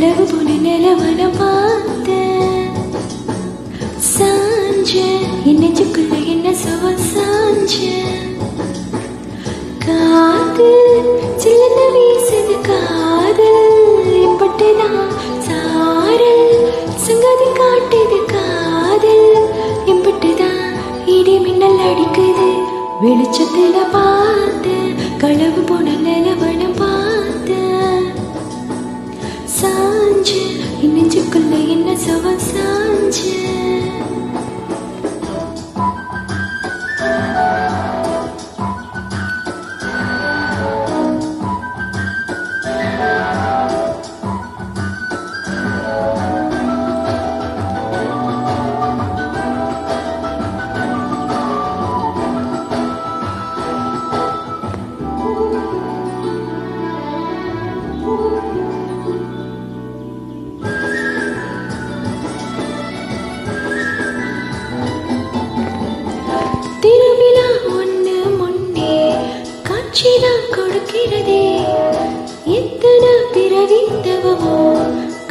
களவு போன நிலவன பார்த்த. சாஞ்ச என் என்ன சுவ சாஞ்ச. காதல் சில்லன வீசுது காது. எப்பட்டுதான் சாரல் சங்கதி காட்டுது காதல் எப்பட்டுதான் இடி மின்னல் அடிக்குது வெளிச்சத்துல பார்த்து. களவு போன நிலவனம் சாஞ்சு என் நெஞ்சுக்குள்ள என்ன சுவ சாஞ்சு? திருவிழா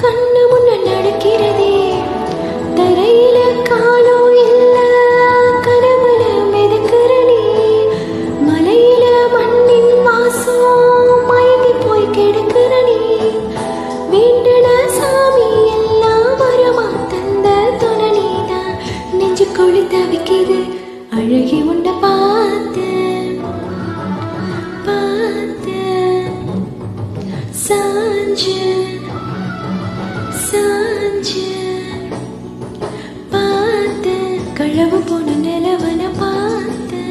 கண்ணு முன்ன நடக்கிறதே. தரையில காலம் இல்ல கனவுல மிதக்கிறனே மலையில மண்ணின் வாசம் மயங்கி போய் கிடக்கிறனே வேண்டன சாமி எல்லாம் வரமா தந்த துணை நெஞ்சு கொழி தவிக்குது. அழகி உன்னை களவு போன நிலவன பார்த்து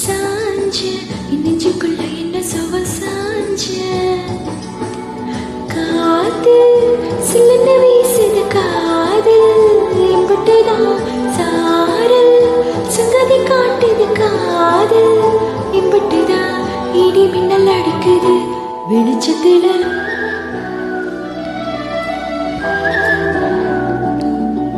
சாஞ்சு நெஞ்சுக்குள்ள என்ன சுவ சாஞ்சு காது சில்லுன்னு வீசுது காதல் எம்பட்டுதான் சாரல் சங்கதி காட்டுது காதல் எம்பட்டுதான் இடி மின்னல் அடிக்குது வெளிச்சத்துல